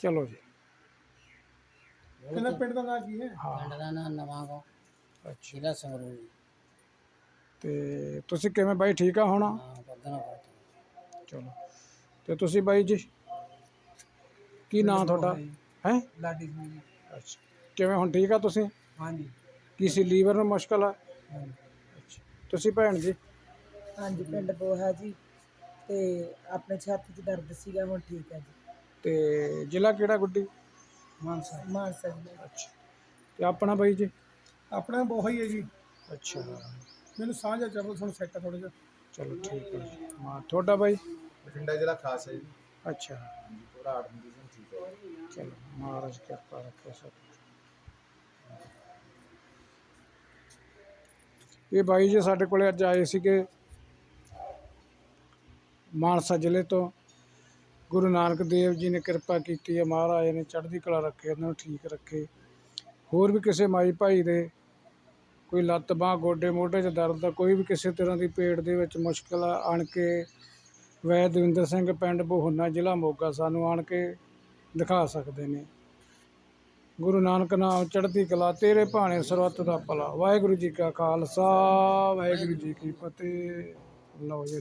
ਚਲੋ ਜੀ। ਕਹਿੰਦਾ ਪਿੰਡ ਦਾ ਨਾਂ ਕੀ ਹੈ? ਹਾਂ। ਪਿੰਡ ਦਾ ਨਾਂ ਨਵਾਂ ਗੋ ਅੱਛਾ। ਜ਼ਿਲ੍ਹਾ ਸੰਗਰੂਰ। ਜੀ। ਤੇ ਤੁਸੀਂ ਕਿਵੇਂ ਬਾਈ ਠੀਕ ਆ ਹੁਣ? ਹਾਂ ਚਲੋ। ਤੇ ਤੁਸੀਂ ਬਾਈ ਜੀ ਕੀ ਨਾਂ ਤੁਹਾਡਾ? ਹੈ? ਲਾਡੀ ਸਿੰਘ ਜੀ। ਅੱਛਾ। ਕਿਵੇਂ ਹੁਣ ਠੀਕ ਆ ਤੁਸੀਂ? ਹਾਂਜੀ। ਕਿਸੇ ਲੀਵਰ ਨੂੰ ਮੁਸ਼ਕਲ ਆ? ਅੱਛਾ। ਤੁਸੀਂ ਭੈਣ ਜੀ? ਹਾਂਜੀ ਪਿੰਡ ਬੋਹਾ ਜੀ। ਤੇ ਆਪਣੇ ਛਾਤੀ 'ਚ ਦਰਦ ਸੀਗਾ ਹੁਣ ਠੀਕ ਹੈ ਜੀ। ਤੇ ਜ਼ਿਲ੍ਹਾ ਕਿਹੜਾ ਗੁੱਡੀ? ਮਾਨਸਾ। ਮਾਨਸਾ ਜੀ। ਅੱਛਾ। ਤੇ ਆਪਣਾ ਬਾਈ ਜੀ? ਆਪਣਾ ਬਹੁਤ ਹੀ ਹੈ ਜੀ। ਅੱਛਾ। ਮੈਨੂੰ ਸਾਹ ਜਾ ਚੜਦਾ ਤੁਹਾਨੂੰ ਸੈੱਟ ਥੋੜਾ ਜਿਹਾ। ਚਲੋ ਠੀਕ ਹੈ ਜੀ। ਹਾਂ ਤੁਹਾਡਾ ਬਾਈ? ਬਠਿੰਡਾ ਜ਼ਿਲ੍ਹਾ ਖਾਸ ਹੈ ਜੀ। ਅੱਛਾ। ਪੂਰਾ ਆਰਟ ਮਿਊਜ਼ੀਅਮ ਠੀਕ ਹੈ ਚਲੋ ਮਹਾਰਾਜ ਕਿਰਪਾ ਰੱਖੇ ਸਭ ਇਹ ਬਾਈ ਜੀ ਸਾਡੇ ਕੋਲੇ ਅੱਜ ਆਏ ਸੀਗੇ ਮਾਨਸਾ ਜ਼ਿਲ੍ਹੇ ਤੋਂ। ਗੁਰੂ ਨਾਨਕ ਦੇਵ ਜੀ ਨੇ ਕਿਰਪਾ ਕੀਤੀ ਹੈ, ਮਹਾਰਾਜ ਨੇ ਚੜ੍ਹਦੀ ਕਲਾ ਰੱਖੇ, ਉਹਨਾਂ ਨੂੰ ਠੀਕ ਰੱਖੇ। ਹੋਰ ਵੀ ਕਿਸੇ ਮਾਈ ਭਾਈ ਦੇ ਕੋਈ ਲੱਤ ਬਾਂਹ ਗੋਡੇ ਮੋਢੇ 'ਚ ਦਰਦ ਆ ਕੋਈ ਵੀ ਕਿਸੇ ਤਰ੍ਹਾਂ ਦੀ ਪੇਟ ਦੇ ਵਿੱਚ ਮੁਸ਼ਕਲ ਆਣ ਕੇ ਵੈ ਦਵਿੰਦਰ ਸਿੰਘ ਪਿੰਡ ਬੋਹਨਾ ਜ਼ਿਲ੍ਹਾ ਮੋਗਾ ਸਾਨੂੰ ਆਣ ਕੇ ਦਿਖਾ ਸਕਦੇ ਨੇ। ਗੁਰੂ ਨਾਨਕ ਨਾਮ ਚੜ੍ਹਦੀ ਕਲਾ, ਤੇਰੇ ਭਾਣੇ ਸਰਬੱਤ ਦਾ ਭਲਾ। ਵਾਹਿਗੁਰੂ ਜੀ ਕਾ ਖਾਲਸਾ, ਵਾਹਿਗੁਰੂ ਜੀ ਕੀ ਫਤਿਹ। ਲਓ ਜੀ।